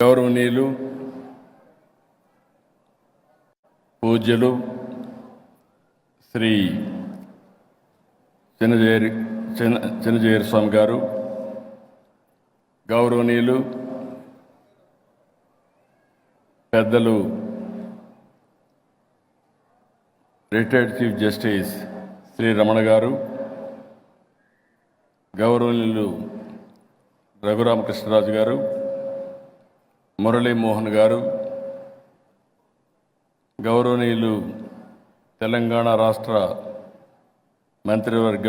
గౌరవనీయులు పూజ్యులు శ్రీ చిన్నజేరి చిన్న చిన్నజేరి స్వామి గారు గౌరవనీయులు పెద్దలు retired chief justice Shri Ramana గారు గౌరవనీయులు రఘురామకృష్ణరాజు గారు మురళీమోహన్ గారు గౌరవనీయులు తెలంగాణ రాష్ట్ర మంత్రివర్గ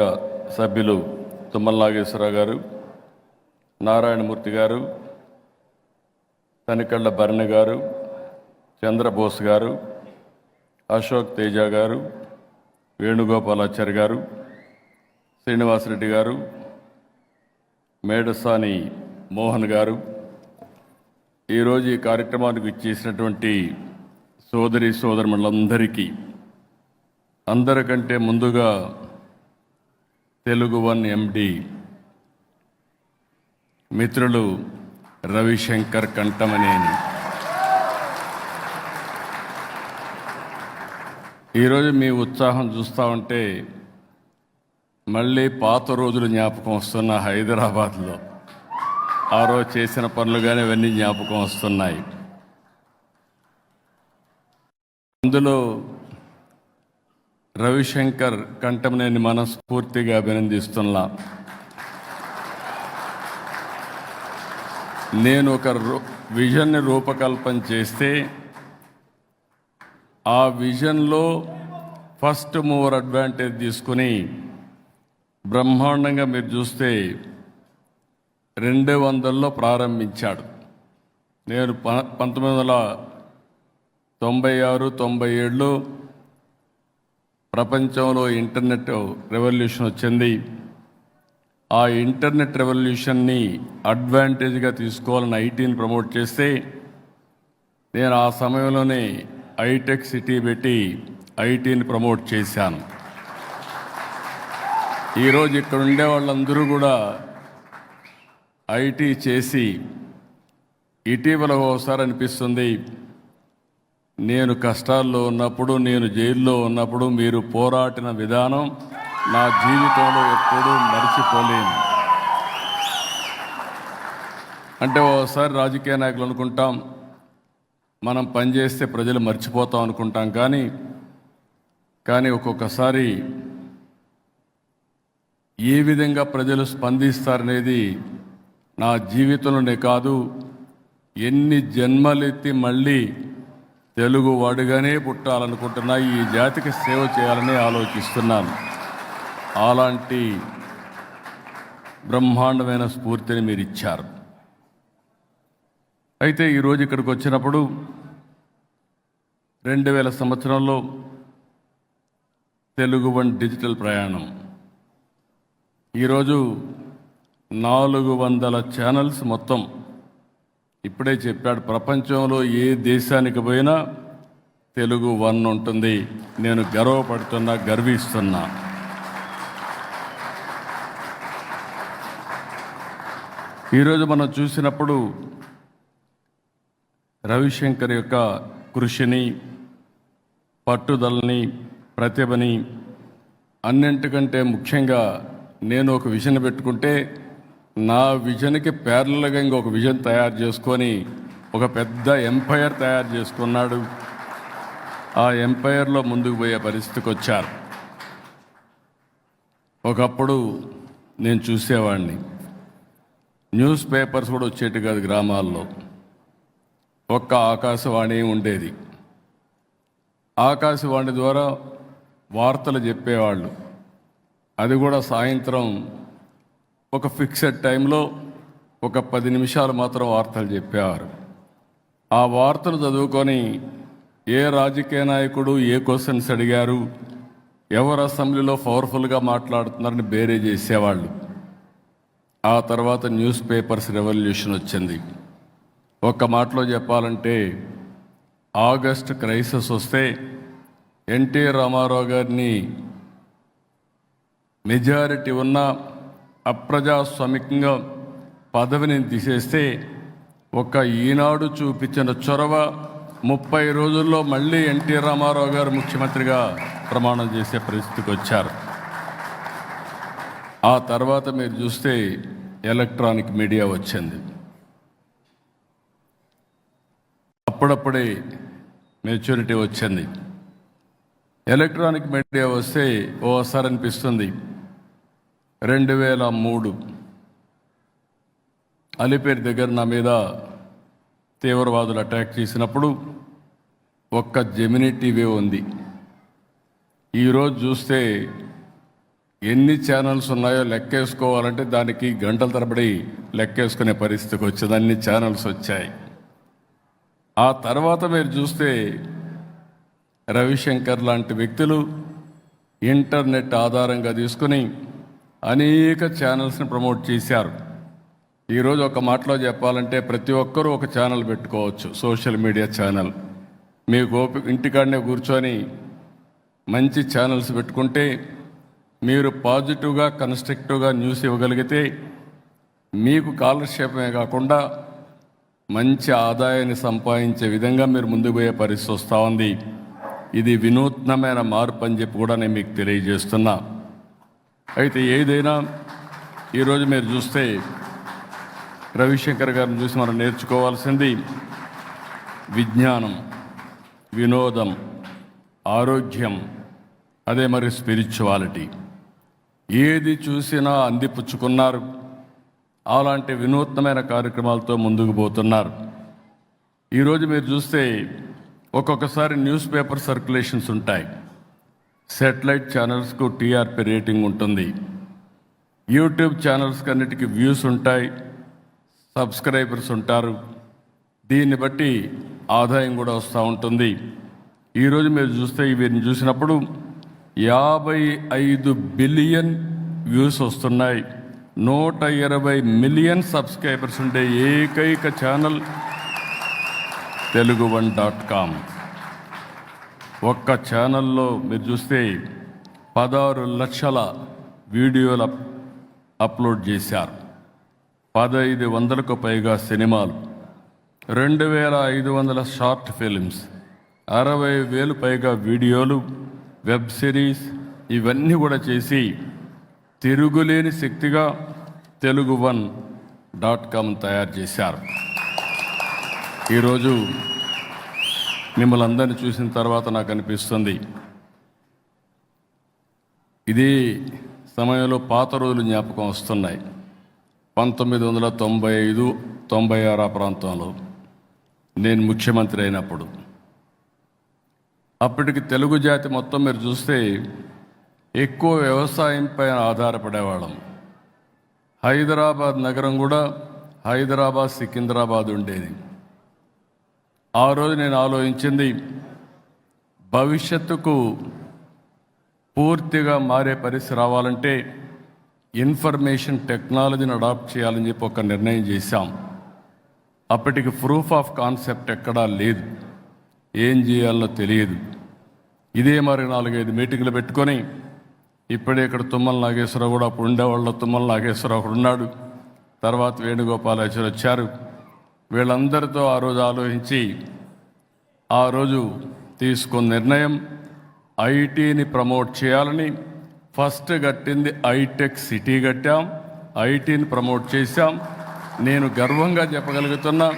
సభ్యులు తుమ్మల నాగేశ్వరరావు గారు నారాయణమూర్తి గారు తనికళ్ళ భరణి గారు చంద్రబోస్ గారు అశోక్ తేజ గారు వేణుగోపాలాచారి గారు శ్రీనివాసరెడ్డి గారు మేడసాని మోహన్ గారు ఈరోజు ఈ కార్యక్రమానికి ఇచ్చేసినటువంటి సోదరి సోదరులందరికీ అందరికంటే ముందుగా తెలుగు వన్ ఎండి మిత్రులు రవిశంకర్ కంఠమనేని. ఈరోజు మీ ఉత్సాహం చూస్తూ ఉంటే మళ్ళీ పాత రోజులు జ్ఞాపకం వస్తున్న హైదరాబాద్లో. ఆ రోజు చేసిన పనులు కానీ ఇవన్నీ జ్ఞాపకం వస్తున్నాయి. అందులో రవిశంకర్ కంఠంనేని మనస్ఫూర్తిగా అభినందిస్తున్నా. నేను ఒక రూ- విజన్ని రూపకల్పన చేస్తే ఆ విజన్లో ఫస్ట్ మూవర్ అడ్వాంటేజ్ తీసుకుని బ్రహ్మాండంగా మీరు చూస్తే రెండు వందల్లో ప్రారంభించాడు. నేను ప- పంతొమ్మిది వందల తొంభై ఆరు తొంభై ఏడులో ప్రపంచంలో ఇంటర్నెట్ రెవల్యూషన్ వచ్చింది. ఆ ఇంటర్నెట్ రెవల్యూషన్ని అడ్వాంటేజ్గా తీసుకోవాలని ఐటీని ప్రమోట్ చేస్తే నేను ఆ సమయంలోనే ఐటెక్ సిటీ పెట్టి ఐటీని ప్రమోట్ చేశాను. ఈరోజు ఇక్కడ ఉండే వాళ్ళందరూ కూడా ఐటీ చేసి ఇటీవల ఒకసారి అనిపిస్తుంది నేను కష్టాల్లో ఉన్నప్పుడు నేను జైల్లో ఉన్నప్పుడు మీరు పోరాటిన విధానం నా జీవితంలో ఎప్పుడూ మర్చిపోలేను. అంటే ఓసారి రాజకీయ నాయకులు అనుకుంటాం మనం పనిచేస్తే ప్రజలు మర్చిపోతాం అనుకుంటాం కానీ కానీ ఒక్కొక్కసారి ఏ విధంగా ప్రజలు స్పందిస్తారనేది నా జీవితంలోనే కాదు ఎన్ని జన్మలెత్తి మళ్ళీ తెలుగు వాడుగానే పుట్టాలనుకుంటున్నా ఈ జాతికి సేవ చేయాలని ఆలోచిస్తున్నాను. అలాంటి బ్రహ్మాండమైన స్ఫూర్తిని మీరు ఇచ్చారు అయితే ఈరోజు ఇక్కడికి వచ్చినప్పుడు రెండు వేల సంవత్సరంలో తెలుగు వన్ డిజిటల్ ప్రయాణం. ఈరోజు నాలుగు వందల ఛానల్స్ మొత్తం. ఇప్పుడే చెప్పాడు ప్రపంచంలో ఏ దేశానికి పోయినా తెలుగు వన్ ఉంటుంది. నేను గర్వపడుతున్నా గర్విస్తున్నా. ఈరోజు మనం చూసినప్పుడు రవిశంకర్ యొక్క కృషిని పట్టుదలని ప్రతిభని అన్నింటికంటే ముఖ్యంగా నేను ఒక విషయం పెట్టుకుంటే నా విజన్కి ప్యారలల్గా ఇంకొక విజన్ తయారు చేసుకొని ఒక పెద్ద ఎంపైర్ తయారు చేసుకున్నాడు. ఆ ఎంపైర్లో ముందుకు పోయే పరిస్థితికి వచ్చారు. ఒకప్పుడు నేను చూసేవాడిని న్యూస్ పేపర్స్ కూడా వచ్చేటి కాదు గ్రామాల్లో. ఒక్క ఆకాశవాణి ఉండేది. ఆకాశవాణి ద్వారా వార్తలు చెప్పేవాళ్ళు. అది కూడా సాయంత్రం ఒక ఫిక్సెడ్ టైంలో ఒక పది నిమిషాలు మాత్రం వార్తలు చెప్పేవారు. ఆ వార్తలు చదువుకొని ఏ రాజకీయ నాయకుడు ఏ క్వశ్చన్స్ అడిగారు ఎవరు అసెంబ్లీలో పవర్ఫుల్గా మాట్లాడుతున్నారని బేరే చేసేవాళ్ళు. ఆ తర్వాత న్యూస్ పేపర్స్ రెవల్యూషన్ వచ్చింది. ఒక్క మాటలో చెప్పాలంటే ఆగస్ట్ క్రైసిస్ వస్తే ఎన్టీ రామారావు గారిని మెజారిటీ ఉన్న అప్రజాస్వామికంగా పదవిని తీసేస్తే ఒక్క ఈనాడు చూపించిన చొరవ ముప్పై రోజుల్లో మళ్ళీ ఎన్టీ రామారావు గారు ముఖ్యమంత్రిగా ప్రమాణం చేసే పరిస్థితికి వచ్చారు. ఆ తర్వాత మీరు చూస్తే ఎలక్ట్రానిక్ మీడియా వచ్చింది. అప్పుడప్పుడే మెచ్యూరిటీ వచ్చింది. ఎలక్ట్రానిక్ మీడియా వస్తే ఓసారి అనిపిస్తుంది. రెండు వేల మూడు. అలిపేరు దగ్గర నా మీద తీవ్రవాదులు అటాక్ చేసినప్పుడు ఒక్క జెమినీ టీవీ ఉంది. ఈరోజు చూస్తే ఎన్ని ఛానల్స్ ఉన్నాయో లెక్కేసుకోవాలంటే దానికి గంటల తరబడి లెక్కేసుకునే పరిస్థితికి వచ్చింది. అన్ని ఛానల్స్ వచ్చాయి. ఆ తర్వాత మీరు చూస్తే రవిశంకర్ లాంటి వ్యక్తులు ఇంటర్నెట్ ఆధారంగా తీసుకుని అనేక ఛానల్స్ని ప్రమోట్ చేశారు. ఈరోజు ఒక మాటలో చెప్పాలంటే ప్రతి ఒక్కరూ ఒక ఛానల్ పెట్టుకోవచ్చు సోషల్ మీడియా ఛానల్ మీకు ఓపిక ఇంటికాడనే కూర్చొని మంచి ఛానల్స్ పెట్టుకుంటే మీరు పాజిటివ్గా కన్స్ట్రక్టివ్గా న్యూస్ ఇవ్వగలిగితే మీకు కాలక్షేపమే కాకుండా మంచి ఆదాయాన్ని సంపాదించే విధంగా మీరు ముందుకు పోయే పరిస్థితి వస్తూ ఉంది. ఇది వినూత్నమైన మార్పు అని చెప్పి కూడా నేను మీకు తెలియజేస్తున్నా. అయితే ఏదైనా ఈరోజు మీరు చూస్తే రవిశంకర్ గారిని చూసి మనం నేర్చుకోవాల్సింది విజ్ఞానం వినోదం ఆరోగ్యం అదే మరి స్పిరిచువాలిటీ. ఏది చూసినా అందిపుచ్చుకున్నారు. అలాంటి వినూత్నమైన కార్యక్రమాలతో ముందుకు పోతున్నారు. ఈరోజు మీరు చూస్తే ఒక్కొక్కసారి న్యూస్ పేపర్ సర్క్యులేషన్స్ ఉంటాయి. సెటిలైట్ ఛానల్స్కు టీఆర్పీ రేటింగ్ ఉంటుంది. యూట్యూబ్ ఛానల్స్ అన్నిటికీ వ్యూస్ ఉంటాయి. సబ్స్క్రైబర్స్ ఉంటారు. దీన్ని బట్టి ఆదాయం కూడా వస్తూ ఉంటుంది. ఈరోజు మీరు చూస్తే వీరిని చూసినప్పుడు యాభై ఐదు బిలియన్ వ్యూస్ వస్తున్నాయి. నూట ఇరవై మిలియన్ సబ్స్క్రైబర్స్ ఉండే ఏకైక channel Telugu one dot com. ఒక్క ఛానల్లో మీరు చూస్తే పదహారు లక్షల వీడియోలు అప్లోడ్ చేశారు. పదహైదు వందలకు పైగా సినిమాలు రెండు వేల ఐదు వందల షార్ట్ ఫిలిమ్స్ అరవై వేలు పైగా వీడియోలు వెబ్ సిరీస్ ఇవన్నీ కూడా చేసి తిరుగులేని శక్తిగా తెలుగు వన్ డాట్ కామ్ తయారు చేశారు. ఈరోజు మిమ్మల్ని అందరినీ చూసిన తర్వాత నాకు అనిపిస్తుంది. ఇదే సమయంలో పాత రోజులు జ్ఞాపకం వస్తున్నాయి. పంతొమ్మిది వందల తొంభై ఐదు తొంభై ఆరు ఆ ప్రాంతంలో నేను ముఖ్యమంత్రి అయినప్పుడు. అప్పటికి తెలుగు జాతి మొత్తం మీరు చూస్తే ఎక్కువ వ్యవసాయం పైన ఆధారపడేవాళ్ళం. హైదరాబాద్ నగరం కూడా హైదరాబాద్ సికింద్రాబాద్ ఉండేది. ఆ రోజు నేను ఆలోచించింది భవిష్యత్తుకు పూర్తిగా మారే పరిస్థితి రావాలంటే ఇన్ఫర్మేషన్ టెక్నాలజీని అడాప్ట్ చేయాలని చెప్పి ఒక నిర్ణయం చేశాం. అప్పటికి ప్రూఫ్ ఆఫ్ కాన్సెప్ట్ ఎక్కడా లేదు. ఏం చేయాలో తెలియదు. ఇదే మరి నాలుగైదు మీటింగ్లు పెట్టుకొని ఇప్పుడే ఇక్కడ తుమ్మల నాగేశ్వరరావు కూడా అప్పుడు ఉండేవాళ్ళ తుమ్మల నాగేశ్వరరావు అక్కడ ఉన్నాడు. తర్వాత వేణుగోపాలేశ్వర వచ్చారు. వీళ్ళందరితో ఆ రోజు ఆలోచించి ఆ రోజు తీసుకున్న నిర్ణయం ఐటీని ప్రమోట్ చేయాలని ఫస్ట్ కట్టింది ఐటెక్ సిటీ కట్టాం. ఐటీని ప్రమోట్ చేశాం. నేను గర్వంగా చెప్పగలుగుతున్నా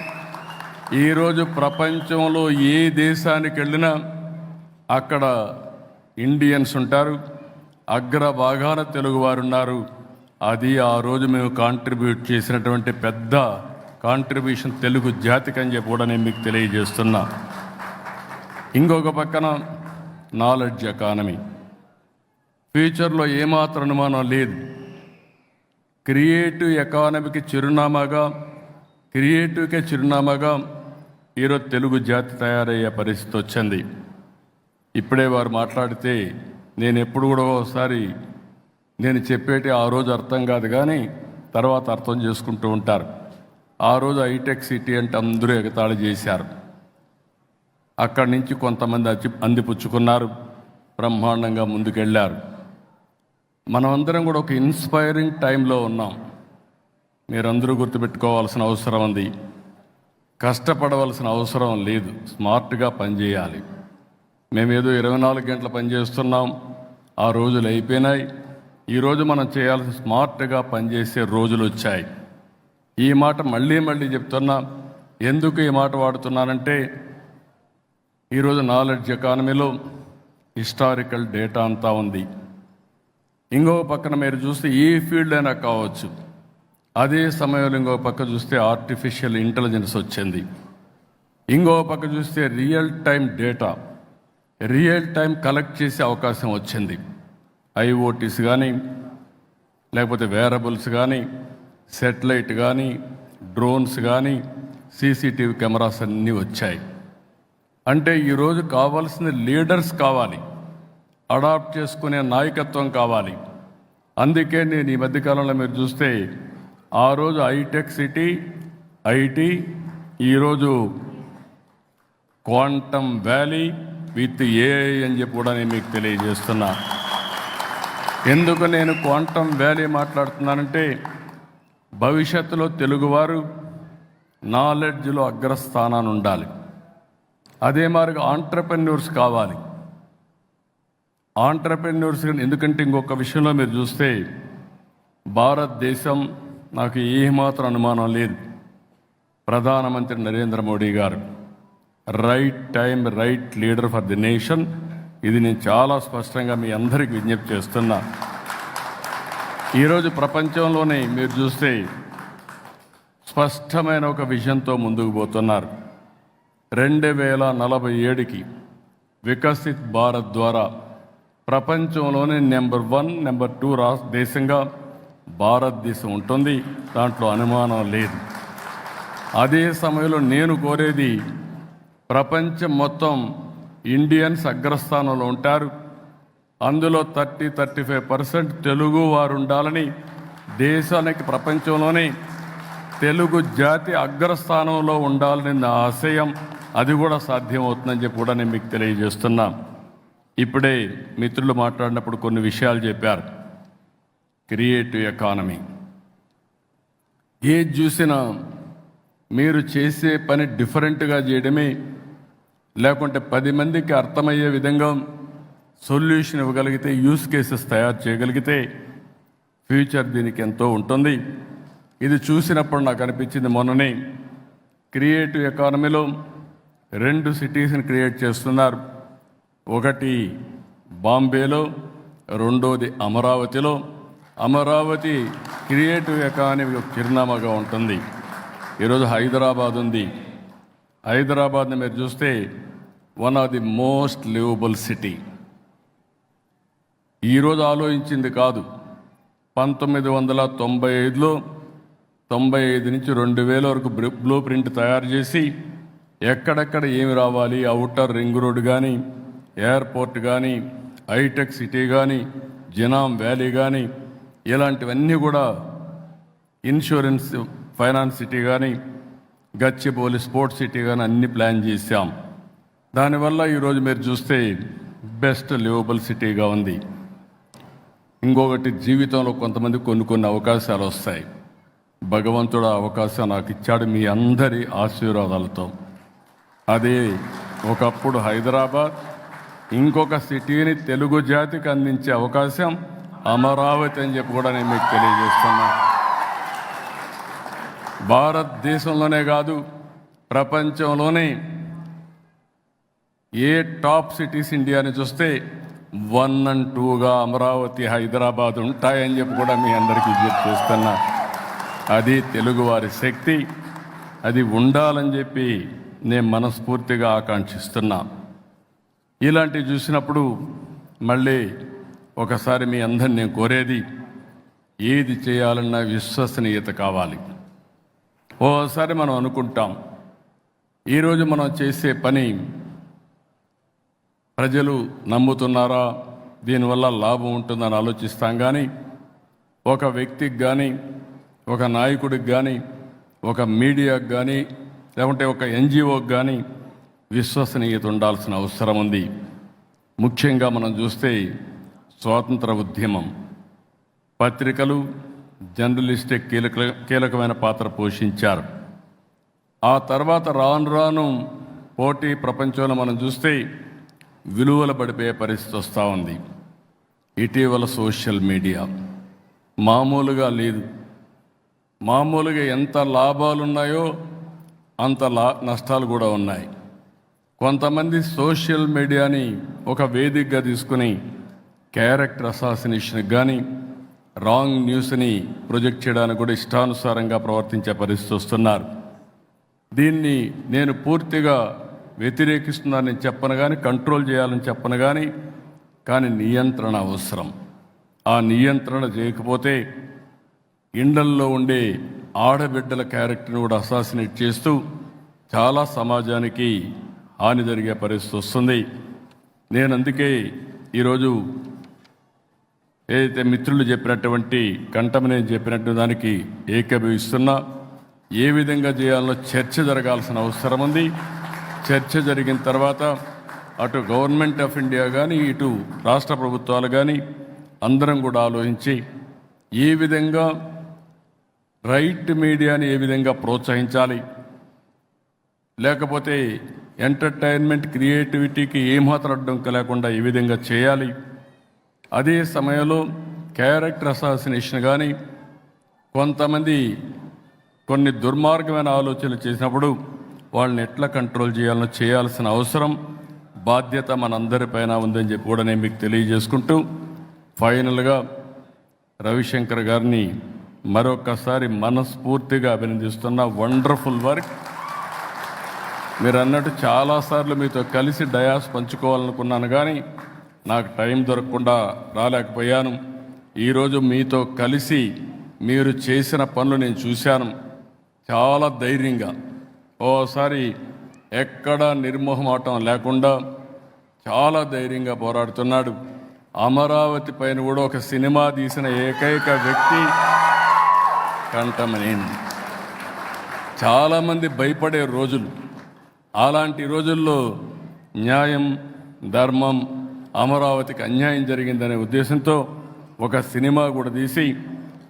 ఈరోజు ప్రపంచంలో ఏ దేశానికి వెళ్ళినా అక్కడ ఇండియన్స్ ఉంటారు అగ్ర భాగాన తెలుగువారు ఉన్నారు. అది ఆ రోజు మేము కాంట్రిబ్యూట్ చేసినటువంటి పెద్ద కాంట్రిబ్యూషన్ తెలుగు జాతికి అని చెప్పి కూడా నేను మీకు తెలియజేస్తున్నా. ఇంకొక పక్కన నాలెడ్జ్ ఎకానమీ. ఫ్యూచర్లో ఏమాత్రం అనుమానం లేదు. క్రియేటివ్ ఎకానమీకి చిరునామాగా క్రియేటివ్కే చిరునామాగా ఈరోజు తెలుగు జాతి తయారయ్యే పరిస్థితి వచ్చింది. ఇప్పుడే వారు మాట్లాడితే నేను ఎప్పుడు కూడా ఒకసారి నేను చెప్పేటి ఆ రోజు అర్థం కాదు కానీ తర్వాత అర్థం చేసుకుంటూ ఉంటారు. ఆ రోజు హైటెక్ సిటీ అంటే అందరూ ఎగతాళి చేశారు. అక్కడి నుంచి కొంతమంది అచ్చి అందిపుచ్చుకున్నారు బ్రహ్మాండంగా ముందుకెళ్ళారు మనమందరం కూడా ఒక ఇన్స్పైరింగ్ టైంలో ఉన్నాం. మీరందరూ గుర్తుపెట్టుకోవాల్సిన అవసరం ఉంది. కష్టపడవలసిన అవసరం లేదు. స్మార్ట్గా పనిచేయాలి. మేమేదో ఇరవై నాలుగు గంటలు పనిచేస్తున్నాం. ఆ రోజులు అయిపోయినాయి. ఈరోజు మనం చేయాల్సిన స్మార్ట్గా పనిచేసే రోజులు వచ్చాయి. ఈ మాట మళ్ళీ మళ్ళీ చెప్తున్నా. ఎందుకు ఈ మాట వాడుతున్నానంటే ఈరోజు నాలెడ్జ్ ఎకానమీలో హిస్టారికల్ డేటా అంతా ఉంది. ఇంకో పక్కన మీరు చూస్తే ఏ ఫీల్డ్ అయినా కావచ్చు. అదే సమయంలో ఇంకో పక్క చూస్తే ఆర్టిఫిషియల్ ఇంటెలిజెన్స్ వచ్చింది. ఇంకో పక్క చూస్తే real time data. Real time collect చేసే అవకాశం వచ్చింది. ఐఓటీస్ కానీ లేకపోతే వేరబుల్స్ కానీ సెటిలైట్ కానీ డ్రోన్స్ కానీ సీసీటీవీ కెమెరాస్ అన్నీ వచ్చాయి. అంటే ఈరోజు కావాల్సిన లీడర్స్ కావాలి. అడాప్ట్ చేసుకునే నాయకత్వం కావాలి. అందుకే నేను ఈ మధ్యకాలంలో మీరు చూస్తే ఆ రోజు హైటెక్ సిటీ ఐటీ ఈరోజు క్వాంటమ్ వ్యాలీ విత్ ఏఐ అని చెప్పి కూడా నేను మీకు తెలియజేస్తున్నా. ఎందుకు నేను క్వాంటమ్ వ్యాలీ మాట్లాడుతున్నానంటే భవిష్యత్తులో తెలుగువారు నాలెడ్జ్లో అగ్రస్థానాన్ని ఉండాలి అదే మార్గం ఆంటర్ప్రెన్యూర్స్ కావాలి. ఆంటర్ప్రెన్యూర్స్ ఎందుకంటే ఇంకొక విషయంలో మీరు చూస్తే భారతదేశం నాకు ఏమాత్రం అనుమానం లేదు. ప్రధానమంత్రి నరేంద్ర మోడీ గారు right time right leader for the nation. ఇది నేను చాలా స్పష్టంగా మీ అందరికి విజ్ఞప్తి చేస్తున్నా. ఈరోజు ప్రపంచంలోనే మీరు చూస్తే స్పష్టమైన ఒక విజన్తో ముందుకు పోతున్నారు. రెండు వేల నలభై ఏడుకి వికసిత్ భారత్ ద్వారా ప్రపంచంలోనే నెంబర్ వన్ నెంబర్ టూ రా దేశంగా భారతదేశం ఉంటుంది. దాంట్లో అనుమానం లేదు. అదే సమయంలో నేను కోరేది ప్రపంచం మొత్తం ఇండియన్స్ అగ్రస్థానంలో ఉంటారు. అందులో thirty thirty five percent Telugu వారు ఉండాలని దేశానికి ప్రపంచంలోనే తెలుగు జాతి అగ్రస్థానంలో ఉండాలని నా ఆశయం. అది కూడా సాధ్యమవుతుందని చెప్పి కూడా నేను మీకు తెలియజేస్తున్నా. ఇప్పుడే మిత్రులు మాట్లాడినప్పుడు కొన్ని విషయాలు చెప్పారు. Creative economy. ఏది చూసినా మీరు చేసే పని డిఫరెంట్గా చేయడమే లేకుంటే పది మందికి అర్థమయ్యే విధంగా సొల్యూషన్ ఇవ్వగలిగితే యూస్ కేసెస్ తయారు చేయగలిగితే ఫ్యూచర్ దీనికి ఎంతో ఉంటుంది. ఇది చూసినప్పుడు నాకు అనిపించింది మొన్ననే క్రియేటివ్ ఎకానమీలో రెండు సిటీస్ని క్రియేట్ చేస్తున్నారు. ఒకటి బాంబేలో రెండోది అమరావతిలో. అమరావతి క్రియేటివ్ ఎకానమీ ఒక చిరునామాగా ఉంటుంది. ఈరోజు హైదరాబాద్ ఉంది. హైదరాబాద్ని మీరు చూస్తే one of the most livable city. ఈరోజు ఆలోచించింది కాదు. పంతొమ్మిది వందల తొంభై ఐదులో తొంభై ఐదు నుంచి రెండు వేల వరకు బ్లూ ప్రింట్ తయారు చేసి ఎక్కడెక్కడ ఏమి రావాలి? అవుటర్ రింగ్ రోడ్ కానీ ఎయిర్పోర్ట్ కానీ హైటెక్ సిటీ కానీ జినామ్ వ్యాలీ కానీ ఇలాంటివన్నీ కూడా ఇన్సూరెన్స్ ఫైనాన్స్ సిటీ కానీ గచ్చిబౌలి స్పోర్ట్స్ సిటీ కానీ అన్ని ప్లాన్ చేశాం. దానివల్ల ఈరోజు మీరు చూస్తే బెస్ట్ లివబుల్ సిటీగా ఉంది. ఇంకొకటి జీవితంలో కొంతమంది కొన్ని కొన్ని అవకాశాలు వస్తాయి. భగవంతుడు అవకాశం నాకు ఇచ్చాడు మీ అందరి ఆశీర్వాదాలతో. అదే ఒకప్పుడు హైదరాబాద్ ఇంకొక సిటీని తెలుగు జాతికి అందించే అవకాశం అమరావతి అని చెప్పి కూడా నేను మీకు తెలియజేస్తున్నా. భారతదేశంలోనే కాదు ప్రపంచంలోనే ఏ టాప్ సిటీస్ ఇండియాని చూస్తే వన్ అండ్ టూగా అమరావతి హైదరాబాద్ ఉంటాయని చెప్పి కూడా మీ అందరికీ విజ్ఞప్తి చేస్తున్నా. అది తెలుగువారి శక్తి. అది ఉండాలని చెప్పి నేను మనస్ఫూర్తిగా ఆకాంక్షిస్తున్నా. ఇలాంటివి చూసినప్పుడు మళ్ళీ ఒకసారి మీ అందరిని నేను కోరేది ఏది చేయాలన్నా విశ్వసనీయత కావాలి. ఓసారి మనం అనుకుంటాం ఈరోజు మనం చేసే పని ప్రజలు నమ్ముతున్నారా? దీనివల్ల లాభం ఉంటుందని ఆలోచిస్తాం కానీ ఒక వ్యక్తికి కానీ ఒక నాయకుడికి కానీ ఒక మీడియాకి కానీ లేకుంటే ఒక ఎన్జిఓకి కానీ విశ్వసనీయత ఉండాల్సిన అవసరం ఉంది. ముఖ్యంగా మనం చూస్తే స్వాతంత్ర ఉద్యమం. పత్రికలు జర్నలిస్టే కీలక కీలకమైన పాత్ర పోషించారు. ఆ తర్వాత రాను రాను పోటీ ప్రపంచంలో మనం చూస్తే విలువలు పడిపోయే పరిస్థితి వస్తూ ఉంది. ఇటీవల సోషల్ మీడియా మామూలుగా లేదు. మామూలుగా ఎంత లాభాలు ఉన్నాయో అంత లా నష్టాలు కూడా ఉన్నాయి. కొంతమంది సోషల్ మీడియాని ఒక వేదికగా తీసుకుని క్యారెక్టర్ అసాసినేషన్ కానీ రాంగ్ న్యూస్ని ప్రొజెక్ట్ చేయడానికి కూడా ఇష్టానుసారంగా ప్రవర్తించే పరిస్థితి వస్తున్నారు. దీన్ని నేను పూర్తిగా వ్యతిరేకిస్తున్నారని చెప్పను కానీ కంట్రోల్ చేయాలని చెప్పను కానీ కానీ నియంత్రణ అవసరం. ఆ నియంత్రణ చేయకపోతే ఇండల్లో ఉండే ఆడబిడ్డల క్యారెక్టర్ని కూడా అసాసినేట్ చేస్తూ చాలా సమాజానికి హాని జరిగే పరిస్థితి వస్తుంది. నేను అందుకే ఈరోజు ఏదైతే మిత్రులు చెప్పినటువంటి కంఠమనేని చెప్పినట్టు దానికి ఏకీభవిస్తున్నా ఏ విధంగా చేయాలో చర్చ జరగాల్సిన అవసరం ఉంది. చర్చ జరిగిన తర్వాత అటు గవర్నమెంట్ ఆఫ్ ఇండియా కానీ ఇటు రాష్ట్ర ప్రభుత్వాలు కానీ అందరం కూడా ఆలోచించి ఏ విధంగా రైట్ మీడియాని ఏ విధంగా ప్రోత్సహించాలి? లేకపోతే ఎంటర్టైన్మెంట్ క్రియేటివిటీకి ఏమాత్రం అడ్డంకి లేకుండా ఏ విధంగా చేయాలి? అదే సమయంలో క్యారెక్టర్ అసాసినేషన్ కానీ కొంతమంది కొన్ని దుర్మార్గమైన ఆలోచనలు చేసినప్పుడు వాళ్ళని ఎట్లా కంట్రోల్ చేయాలో చేయాల్సిన అవసరం బాధ్యత మనందరిపైన ఉందని చెప్పి కూడా నేను మీకు తెలియజేసుకుంటూ ఫైనల్గా రవిశంకర్ గారిని మరొకసారి మనస్ఫూర్తిగా అభినందిస్తున్న వండర్ఫుల్ వర్క్. మీరు అన్నట్టు చాలాసార్లు మీతో కలిసి డయాస్ పంచుకోవాలనుకున్నాను కానీ నాకు టైం దొరకకుండా రాలేకపోయాను. ఈరోజు మీతో కలిసి మీరు చేసిన పనులు నేను చూశాను. చాలా ధైర్యంగా. ఓసారి ఎక్కడ నిర్మోహమాటం లేకుండా చాలా ధైర్యంగా పోరాడుతున్నాడు. అమరావతి పైన కూడా ఒక సినిమా తీసిన ఏకైక వ్యక్తి కంటమనేని చాలామంది భయపడే రోజులు. అలాంటి రోజుల్లో న్యాయం ధర్మం అమరావతికి అన్యాయం జరిగిందనే ఉద్దేశంతో ఒక సినిమా కూడా తీసి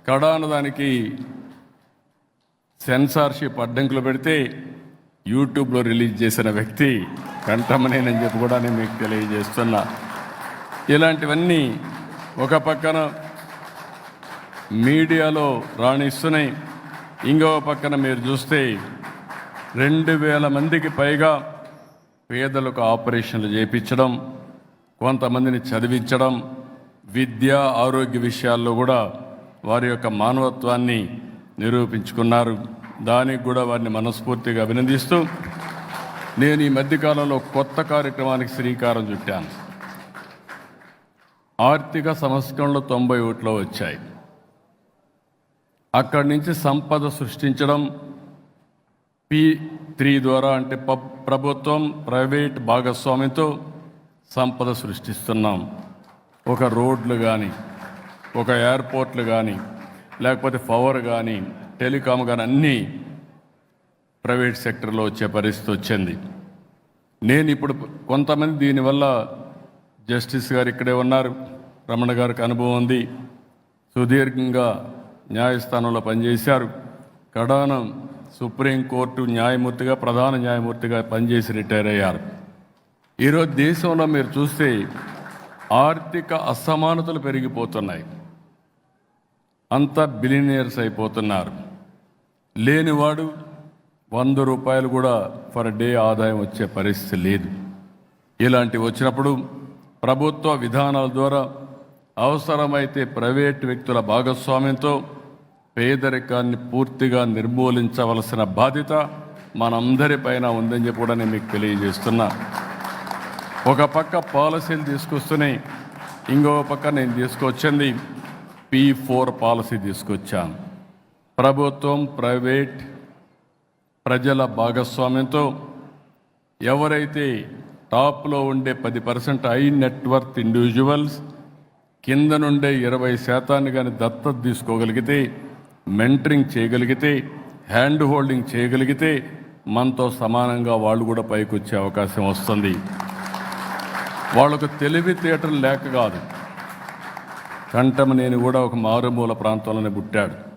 కడాను దానికి సెన్సార్షిప్ అడ్డంకులు పెడితే యూట్యూబ్లో రిలీజ్ చేసిన వ్యక్తి కంఠమనేనని చెప్పి కూడా నేను మీకు తెలియజేస్తున్నా. ఇలాంటివన్నీ ఒక పక్కన మీడియాలో రాణిస్తున్నాయి. ఇంకో పక్కన మీరు చూస్తే రెండు వేల మందికి పైగా పేదలకు ఆపరేషన్లు చేయించడం కొంతమందిని చదివించడం విద్య ఆరోగ్య విషయాల్లో కూడా వారి యొక్క మానవత్వాన్ని నిరూపించుకున్నారు. దానికి కూడా వారిని మనస్ఫూర్తిగా అభినందిస్తూ నేను ఈ మధ్యకాలంలో కొత్త కార్యక్రమానికి శ్రీకారం చుట్టాను. ఆర్థిక సంస్కరణలు తొంభై ఒకటిలో వచ్చాయి. అక్కడి నుంచి సంపద సృష్టించడం పి త్రీ ద్వారా అంటే ప ప్రభుత్వం ప్రైవేట్ భాగస్వామ్యంతో సంపద సృష్టిస్తున్నాం. ఒక రోడ్లు కానీ ఒక ఎయిర్పోర్ట్లు కానీ లేకపోతే పవర్ కానీ టెలికాం కానీ అన్నీ ప్రైవేట్ సెక్టర్లో వచ్చే పరిస్థితి వచ్చింది. నేను ఇప్పుడు కొంతమంది దీనివల్ల జస్టిస్ గారు ఇక్కడే ఉన్నారు. రమణ గారికి అనుభవం ఉంది. సుదీర్ఘంగా న్యాయస్థానంలో పనిచేశారు. కడాన సుప్రీంకోర్టు న్యాయమూర్తిగా ప్రధాన న్యాయమూర్తిగా పనిచేసి రిటైర్ అయ్యారు. ఈరోజు దేశంలో మీరు చూస్తే ఆర్థిక అసమానతలు పెరిగిపోతున్నాయి. అంతా బిలినియర్స్ అయిపోతున్నారు. లేనివాడు వంద రూపాయలు కూడా ఫర్ డే ఆదాయం వచ్చే పరిస్థితి లేదు. ఇలాంటివి వచ్చినప్పుడు ప్రభుత్వ విధానాల ద్వారా అవసరమైతే ప్రైవేట్ వ్యక్తుల భాగస్వామ్యంతో పేదరికాన్ని పూర్తిగా నిర్మూలించవలసిన బాధ్యత మనందరిపైన ఉందని చెప్పి కూడా నేను మీకు తెలియజేస్తున్నా. ఒక పక్క పాలసీలు తీసుకొస్తున్నాయి ఇంకో పక్క నేను తీసుకొచ్చింది పీ ఫోర్ పాలసీ తీసుకొచ్చాను. ప్రభుత్వం ప్రైవేట్ ప్రజల భాగస్వామ్యంతో ఎవరైతే టాప్లో ఉండే పది పర్సెంట్ ఐ నెట్వర్త్ ఇండివిజువల్స్ కింద నుండే ఇరవై శాతాన్ని కానీ దత్తత తీసుకోగలిగితే మెంటరింగ్ చేయగలిగితే హ్యాండ్ హోల్డింగ్ చేయగలిగితే మనతో సమానంగా వాళ్ళు కూడా పైకి వచ్చే అవకాశం వస్తుంది. వాళ్ళకు తెలివితేటలు లేక కాదు. కంటమనేని కూడా ఒక మారుమూల ప్రాంతంలోనే పుట్టాడు.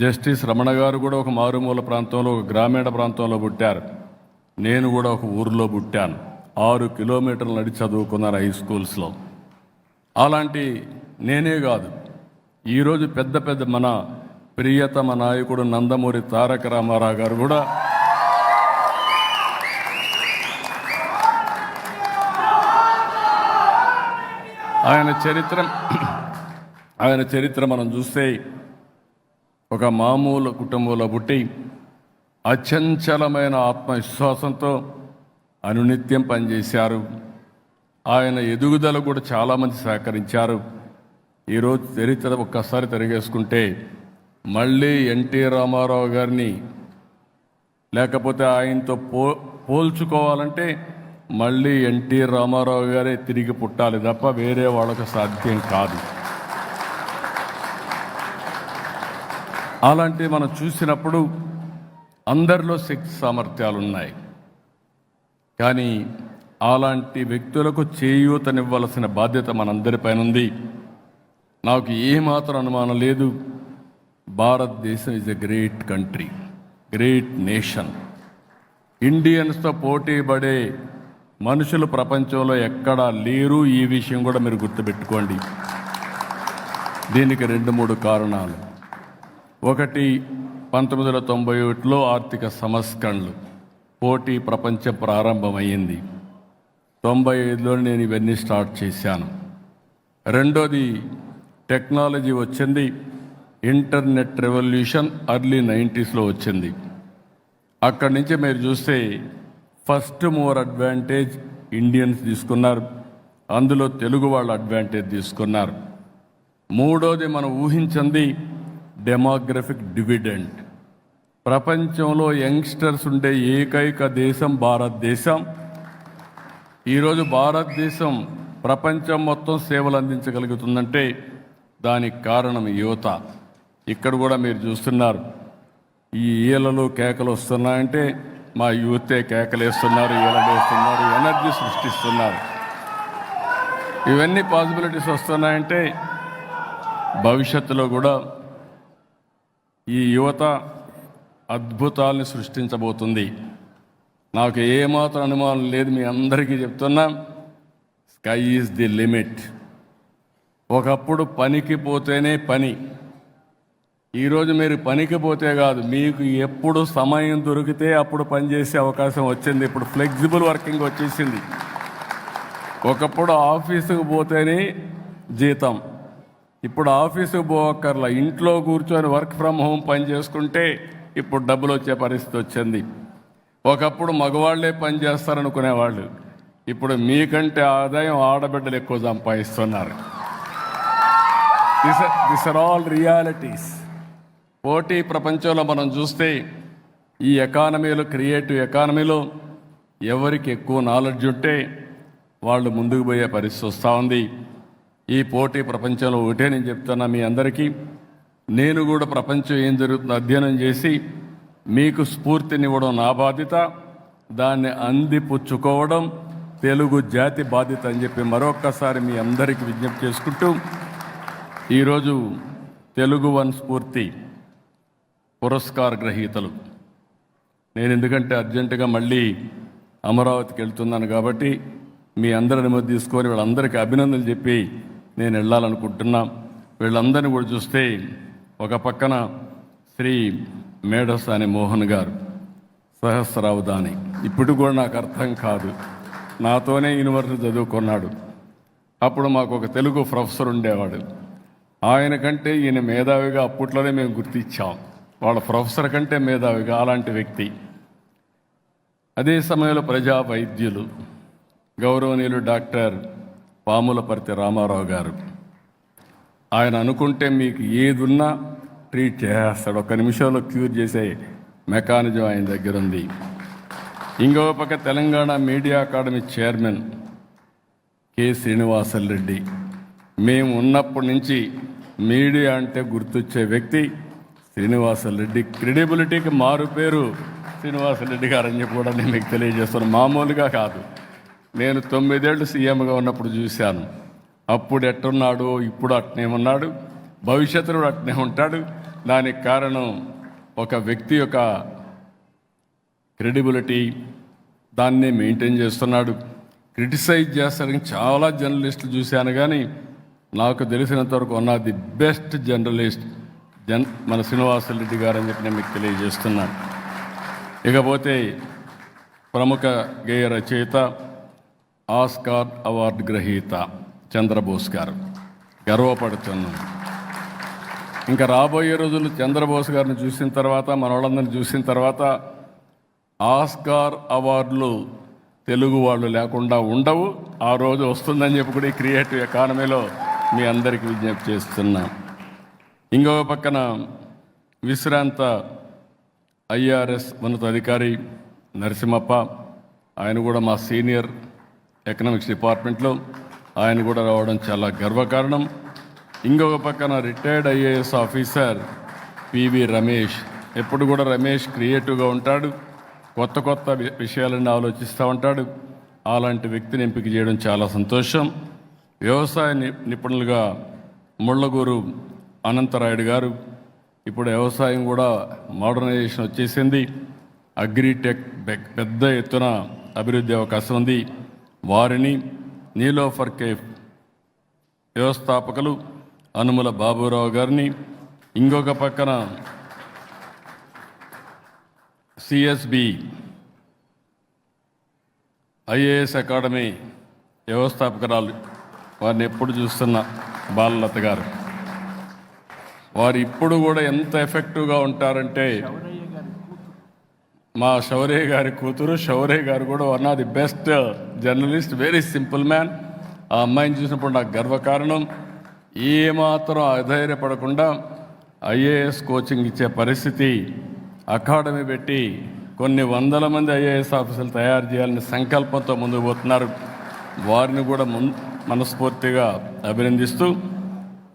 జస్టిస్ రమణ గారు కూడా ఒక మారుమూల ప్రాంతంలో ఒక గ్రామీణ ప్రాంతంలో పుట్టారు. నేను కూడా ఒక ఊరిలో పుట్టాను. ఆరు కిలోమీటర్లు నడిచి చదువుకున్నారు హై స్కూల్స్లో. అలాంటి నేనే కాదు. ఈరోజు పెద్ద పెద్ద మన ప్రియతమ నాయకుడు నందమూరి తారక రామారావు గారు కూడా ఆయన చరిత్ర ఆయన చరిత్ర మనం చూస్తే ఒక మామూలు కుటుంబంలో పుట్టి అచంచలమైన ఆత్మవిశ్వాసంతో అనునిత్యం పనిచేశారు. ఆయన ఎదుగుదల కూడా చాలామంది సహకరించారు. ఈరోజు చరిత్ర ఒక్కసారి తిరిగేసుకుంటే మళ్ళీ ఎన్టీ రామారావు గారిని లేకపోతే ఆయనతో పో పోల్చుకోవాలంటే మళ్ళీ ఎన్టీ రామారావు గారే తిరిగి పుట్టాలి తప్ప వేరే వాళ్ళకు సాధ్యం కాదు. అలాంటివి మనం చూసినప్పుడు అందరిలో శక్తి సామర్థ్యాలు ఉన్నాయి కానీ అలాంటి వ్యక్తులకు చేయూతనివ్వాల్సిన బాధ్యత మనందరిపైన ఉంది నాకు ఏమాత్రం అనుమానం లేదు. భారతదేశం is a great country great nation ఇండియన్స్తో పోటీ పడే మనుషులు ప్రపంచంలో ఎక్కడా లేరు. ఈ విషయం కూడా మీరు గుర్తుపెట్టుకోండి. దీనికి రెండు మూడు కారణాలు. ఒకటి పంతొమ్మిది వందల తొంభై ఒకటిలో ఆర్థిక సంస్కరణలు పోటీ ప్రపంచం ప్రారంభమైంది తొంభై ఐదులో నేను ఇవన్నీ స్టార్ట్ చేశాను. రెండోది టెక్నాలజీ వచ్చింది. ఇంటర్నెట్ రెవల్యూషన్ అర్లీ నైంటీస్లో వచ్చింది. అక్కడి నుంచి మీరు చూస్తే ఫస్ట్ మోర్ అడ్వాంటేజ్ ఇండియన్స్ తీసుకున్నారు. అందులో తెలుగు వాళ్ళు అడ్వాంటేజ్ తీసుకున్నారు. మూడోది మనం ఊహించింది డెమోగ్రఫిక్ డివిడెంట్ ప్రపంచంలో యంగ్స్టర్స్ ఉండే ఏకైక దేశం భారతదేశం. ఈరోజు భారతదేశం ప్రపంచం మొత్తం సేవలు అందించగలుగుతుందంటే దానికి కారణం యువత. ఇక్కడ కూడా మీరు చూస్తున్నారు. ఈ ఈలలు కేకలు వస్తున్నాయంటే మా యూతే కేకలేస్తున్నారు ఈలలు వేస్తున్నారు ఎనర్జీ సృష్టిస్తున్నారు. ఇవన్నీ పాసిబిలిటీస్ వస్తున్నాయంటే భవిష్యత్తులో కూడా ఈ యువత అద్భుతాలను సృష్టించబోతుంది. నాకు ఏమాత్రం అనుమానం లేదు మీ అందరికీ చెప్తున్నా స్కై ఈజ్ ది లిమిట్. ఒకప్పుడు పనికి పోతేనే పని. ఈరోజు మీరు పనికి పోతే కాదు మీకు ఎప్పుడు సమయం దొరికితే అప్పుడు పనిచేసే అవకాశం వచ్చింది. ఇప్పుడు ఫ్లెక్సిబుల్ వర్కింగ్ వచ్చేసింది. ఒకప్పుడు ఆఫీసుకు పోతేనే జీతం. ఇప్పుడు ఆఫీసుకు పోవక్కర్లా ఇంట్లో కూర్చొని వర్క్ ఫ్రమ్ హోమ్ పని చేసుకుంటే ఇప్పుడు డబ్బులు వచ్చే పరిస్థితి వచ్చింది. ఒకప్పుడు మగవాళ్ళే పని చేస్తారనుకునేవాళ్ళు. ఇప్పుడు మీకంటే ఆదాయం ఆడబిడ్డలు ఎక్కువ సంపాదిస్తున్నారు. దిస్ ఆర్ ఆల్ రియాలిటీస్ పోటీ ప్రపంచంలో మనం చూస్తే ఈ ఎకానమీలో క్రియేటివ్ ఎకానమీలో ఎవరికి ఎక్కువ నాలెడ్జ్ ఉంటే వాళ్ళు ముందుకు పోయే పరిస్థితి వస్తూ ఉంది. ఈ పోటీ ప్రపంచంలో ఒకటే నేను చెప్తున్నా మీ అందరికీ. నేను కూడా ప్రపంచం ఏం జరుగుతుందో అధ్యయనం చేసి మీకు స్ఫూర్తినివ్వడం నా బాధ్యత. దాన్ని అందిపుచ్చుకోవడం తెలుగు జాతి బాధ్యత అని చెప్పి మరొక్కసారి మీ అందరికీ విజ్ఞప్తి చేసుకుంటూ ఈరోజు తెలుగు వన్ స్ఫూర్తి పురస్కార గ్రహీతలు. నేను ఎందుకంటే అర్జెంటుగా మళ్ళీ అమరావతికి వెళ్తున్నాను కాబట్టి మీ అందరి అనుమతి తీసుకొని వాళ్ళందరికీ అభినందనలు చెప్పి నేను వెళ్ళాలనుకుంటున్నా. వీళ్ళందరినీ కూడా చూస్తే ఒక పక్కన శ్రీ మేడసాని మోహన్ గారు. సహస్రావు దాని. ఇప్పుడు కూడా నాకు అర్థం కాదు. నాతోనే యూనివర్సిటీ చదువుకున్నాడు. అప్పుడు మాకు ఒక తెలుగు ప్రొఫెసర్ ఉండేవాడు. ఆయన కంటే ఈయన మేధావిగా అప్పట్లోనే మేము గుర్తించాం. వాళ్ళ ప్రొఫెసర్ కంటే మేధావిగా అలాంటి వ్యక్తి. అదే సమయంలో ప్రజా వైద్యులు గౌరవనీయులు డాక్టర్ పాములపర్తి రామారావు గారు. ఆయన అనుకుంటే మీకు ఏది ఉన్నా ట్రీట్ చేస్తాడు ఒక నిమిషంలో క్యూర్ చేసే మెకానిజం ఆయన దగ్గర ఉంది. ఇంకో పక్క Telangana media academy chairman K. Srinivas Reddy. మేము ఉన్నప్పటి నుంచి మీడియా అంటే గుర్తొచ్చే వ్యక్తి శ్రీనివాసల్ రెడ్డి. క్రెడిబిలిటీకి మారు పేరు శ్రీనివాసరెడ్డి గారు అని చెప్పి కూడా నేను మీకు తెలియజేస్తాను. మామూలుగా కాదు. నేను తొమ్మిదేళ్ళు సీఎంగా ఉన్నప్పుడు చూశాను. అప్పుడు ఎట్టున్నాడు ఇప్పుడు అట్నే ఉన్నాడు. భవిష్యత్తులో అట్నే ఉంటాడు. దానికి కారణం ఒక వ్యక్తి యొక్క క్రెడిబిలిటీ దాన్ని మెయింటైన్ చేస్తున్నాడు. క్రిటిసైజ్ చేస్తానికి చాలా జర్నలిస్టులు చూశాను కానీ నాకు తెలిసినంతవరకు ఉన్న ది బెస్ట్ జర్నలిస్ట్ జన్ మన శ్రీనివాసరెడ్డి గారు అని చెప్పి నేను మీకు తెలియజేస్తున్నాను. ఇకపోతే ప్రముఖ గేయ రచయిత ఆస్కార్ అవార్డు గ్రహీత చంద్రబోస్ గారు గర్వపడుతున్నాను ఇంకా రాబోయే రోజులు చంద్రబోస్ గారిని చూసిన తర్వాత మన వాళ్ళందరిని చూసిన తర్వాత ఆస్కార్ అవార్డులు తెలుగు వాళ్ళు లేకుండా ఉండవు. ఆ రోజు వస్తుందని చెప్పి కూడా ఈ క్రియేటివ్ ఎకానమీలో మీ అందరికీ విజ్ఞప్తి చేస్తున్నాం. ఇంకొక పక్కన విశ్రాంత ఐఆర్ఎస్ ఉన్నతాధికారి నరసింహప్ప. ఆయన కూడా మా సీనియర్ ఎకనామిక్స్ డిపార్ట్మెంట్లో ఆయన కూడా రావడం చాలా గర్వకారణం. ఇంకొక పక్కన retired IAS officer PV Ramesh. ఎప్పుడు కూడా రమేష్ క్రియేటివ్గా ఉంటాడు. కొత్త కొత్త వి- విషయాలను ఆలోచిస్తూ ఉంటాడు. అలాంటి వ్యక్తిని ఎంపిక చేయడం చాలా సంతోషం. వ్యవసాయ ని- నిపుణులుగా ముళ్ళగూరు అనంతరాయుడు గారు ఇప్పుడు వ్యవసాయం కూడా మోడర్నైజేషన్ వచ్చేసింది. అగ్రిటెక్ పెద్ద ఎత్తున అభివృద్ధి అవకాశం ఉంది. వారిని నీలోఫర్ కేఫ్ వ్యవస్థాపకులు అనుమల బాబురావు గారిని ఇంకొక పక్కన సిఎస్బి ఐఏఎస్ అకాడమీ వ్యవస్థాపకురాలు వారిని ఎప్పుడు చూస్తున్న బాలలత గారు. వారు ఇప్పుడు కూడా ఎంత ఎఫెక్టివ్గా ఉంటారంటే మా శౌర్య గారి కూతురు శౌర్య గారు కూడా one of the best journalist very simple man ఆ అమ్మాయిని చూసినప్పుడు నాకు గర్వకారణం. ఏమాత్రం అధైర్యపడకుండా ఐఏఎస్ కోచింగ్ ఇచ్చే పరిస్థితి అకాడమీ పెట్టి కొన్ని వందల మంది ఐఏఎస్ ఆఫీసర్లు తయారు చేయాలని సంకల్పంతో ముందుకు పోతున్నారు. వారిని కూడా మున్ మనస్ఫూర్తిగా అభినందిస్తూ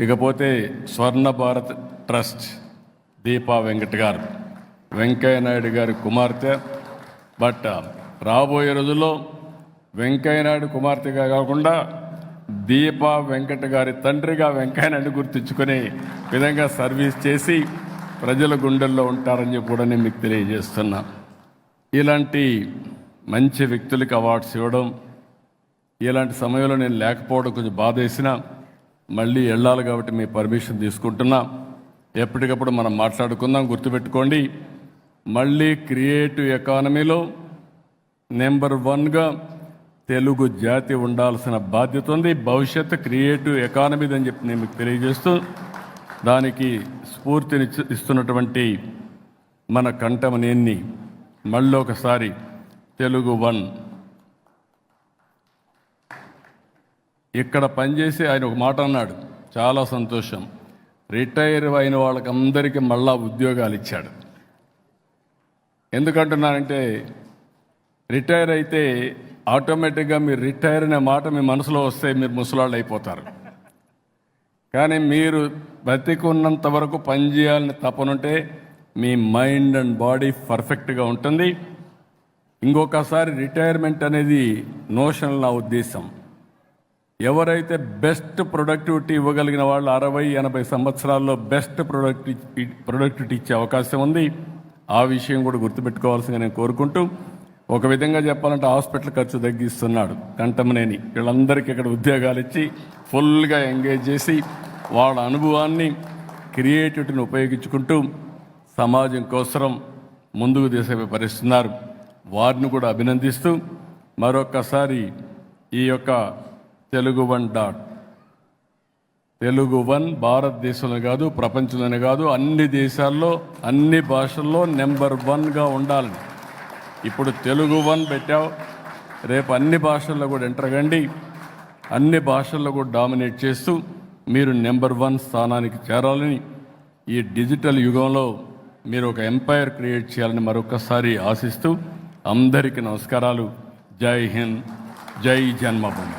ఇకపోతే స్వర్ణ భారత్ ట్రస్ట్ దీపా వెంకట్ గారు. వెంకయ్య నాయుడు గారి కుమార్తె. బట్ రాబోయే రోజుల్లో వెంకయ్యనాయుడు కుమార్తెగా కాకుండా దీప వెంకట గారి తండ్రిగా వెంకయ్య నాయుడు గుర్తించుకునే విధంగా సర్వీస్ చేసి ప్రజల గుండెల్లో ఉంటారని చెప్పి కూడా నేను మీకు తెలియజేస్తున్నా. ఇలాంటి మంచి వ్యక్తులకి అవార్డ్స్ ఇవ్వడం ఇలాంటి సమయంలో నేను లేకపోవడం కొంచెం బాధేసిన మళ్ళీ వెళ్ళాలి కాబట్టి మీ పర్మిషన్ తీసుకుంటున్నా. ఎప్పటికప్పుడు మనం మాట్లాడుకుందాం గుర్తుపెట్టుకోండి. మళ్ళీ క్రియేటివ్ ఎకానమీలో నెంబర్ వన్గా తెలుగు జాతి ఉండాల్సిన బాధ్యత ఉంది. భవిష్యత్తు క్రియేటివ్ ఎకానమీ అని చెప్పి నేను మీకు తెలియజేస్తూ దానికి స్ఫూర్తిని ఇస్తున్నటువంటి మన కంఠమనేన్ని మళ్ళీ ఒకసారి తెలుగు వన్. ఇక్కడ పనిచేసి ఆయన ఒక మాట అన్నాడు. చాలా సంతోషం. రిటైర్ అయిన వాళ్ళకందరికీ మళ్ళా ఉద్యోగాలు ఇచ్చాడు. ఎందుకంటున్నానంటే రిటైర్ అయితే ఆటోమేటిక్గా మీరు రిటైర్ అనే మాట మీ మనసులో వస్తే మీరు ముసలాళ్ళు అయిపోతారు. కానీ మీరు బతికున్నంత వరకు పనిచేయాలని తపనుంటే మీ మైండ్ అండ్ బాడీ పర్ఫెక్ట్గా ఉంటుంది. ఇంకొకసారి రిటైర్మెంట్ అనేది నోషన్ నా ఉద్దేశం. ఎవరైతే బెస్ట్ ప్రొడక్టివిటీ ఇవ్వగలిగిన వాళ్ళు అరవై ఎనభై సంవత్సరాల్లో బెస్ట్ ప్రొడక్టి ప్రొడక్టివిటీ ఇచ్చే అవకాశం ఉంది. ఆ విషయం కూడా గుర్తుపెట్టుకోవాల్సిందిగా నేను కోరుకుంటూ ఒక విధంగా చెప్పాలంటే హాస్పిటల్ ఖర్చు తగ్గిస్తున్నాడు కంటమనేని వీళ్ళందరికీ ఇక్కడ ఉద్యోగాలు ఇచ్చి ఫుల్గా ఎంగేజ్ చేసి వాళ్ళ అనుభవాన్ని క్రియేటివిటీని ఉపయోగించుకుంటూ సమాజం కోసం ముందుకు తీసుకుపరిస్తున్నారు వారిని కూడా అభినందిస్తూ మరొక్కసారి ఈ యొక్క Telugu one dot Telugu one భారతదేశంలో కాదు ప్రపంచంలోనే కాదు అన్ని దేశాల్లో అన్ని భాషల్లో నెంబర్ వన్గా ఉండాలని ఇప్పుడు తెలుగు వన్ పెట్టావు. రేపు అన్ని భాషల్లో కూడా ఎంటర్ కండి అన్ని భాషల్లో కూడా డామినేట్ చేస్తూ మీరు నెంబర్ వన్ స్థానానికి చేరాలని ఈ డిజిటల్ యుగంలో మీరు ఒక ఎంపైర్ క్రియేట్ చేయాలని మరొకసారి ఆశిస్తూ అందరికీ నమస్కారాలు. జై హింద్ జై జన్మభూమి.